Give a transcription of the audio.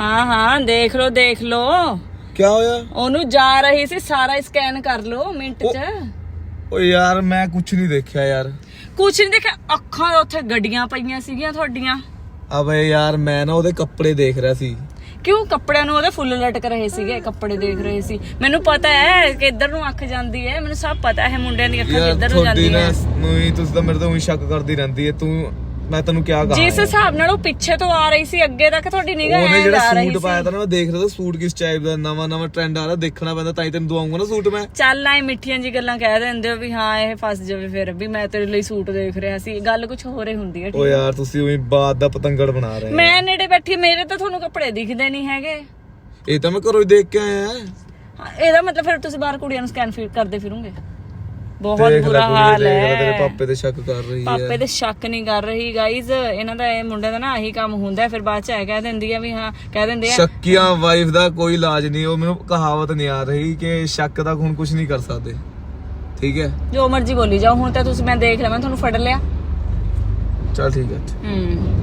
ਹਾਂ ਹਾਂ ਦੇਖ ਲਓ ਦੇਖ ਲਓ। ਕੀ ਹੋਇਆ? ਉਹਨੂੰ ਜਾ ਰਹੀ ਸੀ ਸਾਰਾ ਸਕੈਨ ਕਰ ਲਓ ਮਿੰਟ ਚ। ਓ ਯਾਰ ਮੈਂ ਕੁਝ ਨਹੀਂ ਦੇਖਿਆ ਯਾਰ। ਕੁਛ ਨਹੀਂ ਦੇਖਿਆ ਅੱਖਾਂ ਦੇ ਉੱਥੇ ਗੱਡੀਆਂ ਪਈਆਂ ਸੀਗੀਆਂ ਤੁਹਾਡੀਆਂ। ਅਬੇ ਯਾਰ ਮੈਂ ਨਾ ਉਹਦੇ ਕੱਪੜੇ ਦੇਖ ਰਿਹਾ ਸੀ। ਕਿਉਂ? ਕੱਪੜਿਆਂ ਨੂੰ ਉਹਦੇ ਫੁੱਲ ਲਟਕ ਰਹੇ ਸੀਗੇ ਕੱਪੜੇ ਦੇਖ ਰਹੇ ਸੀ। ਮੈਨੂੰ ਪਤਾ ਹੈ ਕਿ ਇੱਧਰ ਨੂੰ ਅੱਖ ਜਾਂਦੀ ਹੈ ਮੈਨੂੰ ਸਭ ਪਤਾ ਹੈ ਮੁੰਡਿਆਂ ਦੀਆਂ ਅੱਖਾਂ ਯਾਰ ਕਿੱਧਰ ਨੂੰ ਤੁਹਾਡੀ ਨਾ ਨੂੰਈ ਤੁਸੀਂ ਤਾਂ ਮੇਰੇ ਤੋਂ ਉਹੀ ਸ਼ੱਕ ਕਰਦੀ ਰਹਿੰਦੀ ਹੈ ਤੂੰ ਮੈਂ ਤੈਨੂੰ ਕਿਆ ਕਹਾਂ ਜਿਸ ਹਿਸਾਬ ਨਾਲ ਉਹ ਪਿੱਛੇ ਤੋਂ ਆ ਰਹੀ ਸੀ ਅੱਗੇ ਤੱਕ ਤੁਹਾਡੀ ਨਿਗਾਹ ਉਹਨੇ ਐ ਜਿਹੜਾ ਜਾ ਰਹੀ ਸੂਟ ਸੀ। ਪਾਇਆ ਤਾਂ ਨਾ ਮੈਂ ਦੇਖ ਰਿਹਾ ਤਾਂ ਸੂਟ ਕਿਸ ਟਾਈਪ ਦਾ ਨਵਾਂ ਨਵਾਂ ਟ੍ਰੈਂਡ ਆ ਰਿਹਾ ਦੇਖਣਾ ਪੈਂਦਾ ਤਾਂ ਹੀ ਤੈਨੂੰ ਦਵਾਉਂਗਾ ਨਾ ਸੂਟ ਮੈਂ। ਚੱਲ ਆਏ ਮਿੱਠੀਆਂ ਜੀ ਗੱਲਾਂ ਕਹਿ ਦਿੰਦੇ ਹੋ ਵੀ ਹਾਂ ਇਹ ਫਸ ਜਾਵੇ ਫਿਰ ਵੀ ਮੈਂ ਤੇਰੇ ਲਈ ਸੂਟ ਦੇਖ ਰਿਹਾ ਸੀ। ਗੱਲ ਕੁਝ ਹੋਰ ਹੀ ਹੁੰਦੀ ਹੈ ਓ ਯਾਰ ਤੁਸੀਂ ਉਹੀ ਬਾਤ ਦਾ ਪਤੰਗੜ ਬਣਾ ਰਹੇ ਹੋ। ਮੈਂ ਨੇੜੇ ਬੈਠੀ ਮੇਰੇ ਤਾਂ ਤੁਹਾਨੂੰ ਕੱਪੜੇ ਦਿਖਦੇ ਨਹੀਂ ਹੈਗੇ। ਇਹ ਤਾਂ ਮੈਂ ਘਰੋਂ ਹੀ ਦੇਖ ਕੇ ਆਇਆ। ਹਾਂ, ਇਹਦਾ ਮਤਲਬ ਫਿਰ ਤੁਸੀਂ ਬਾਹਰ ਕੁੜੀਆਂ ਨੂੰ ਸਕੈਨ ਫੀਡ ਕਰਦੇ ਫਿਰੋਗੇ। ਬਹੁਤ ਦੇਖ ਲੈ ਬੁਰਾ ਕੁੜੀ, ਹਾਲ ਦੇਖ ਲੈ, ਤੇਰੇ ਹੈ ਪਾਪੇ ਤੇ ਸ਼ੱਕ ਕਰ ਰਹੀ ਹੈ। ਪਾਪੇ ਤੇ ਸ਼ੱਕ ਨਹੀਂ ਕਰ ਰਹੀ ਗਾਈਜ਼ ਇਹਨਾਂ ਦਾ ਇਹ ਮੁੰਡੇ ਦਾ ਨਾ ਆਹੀ ਕੰਮ ਹੁੰਦਾ ਹੈ, ਫਿਰ ਬਾਅਦ ਚ ਇਹ ਕਹਿ ਦਿੰਦੀ ਆ ਵੀ ਹਾਂ ਕਹਿ ਦਿੰਦੇ ਆ ਸ਼ੱਕੀਆਂ ਵਾਈਫ ਦਾ ਕੋਈ ਇਲਾਜ ਨਹੀਂ ਉਹ ਮੈਨੂੰ ਕਹਾਵਤ ਨਹੀਂ ਆ ਰਹੀ ਕਿ ਸ਼ੱਕ ਦਾ ਹੁਣ ਕੁਝ ਨਹੀਂ ਕਰ ਸਕਦੇ। ਠੀਕ ਹੈ? ਜੋ ਮਰਜ਼ੀ ਬੋਲੀ ਜਾਓ ਹੁਣ ਤਾਂ ਤੁਸੀਂ ਮੈਂ ਦੇਖ ਲਿਆ ਮੈਂ ਤੁਹਾਨੂੰ ਫੜ ਲਿਆ। ਚਲ ਠੀਕ ਹੈ। ਹੂੰ।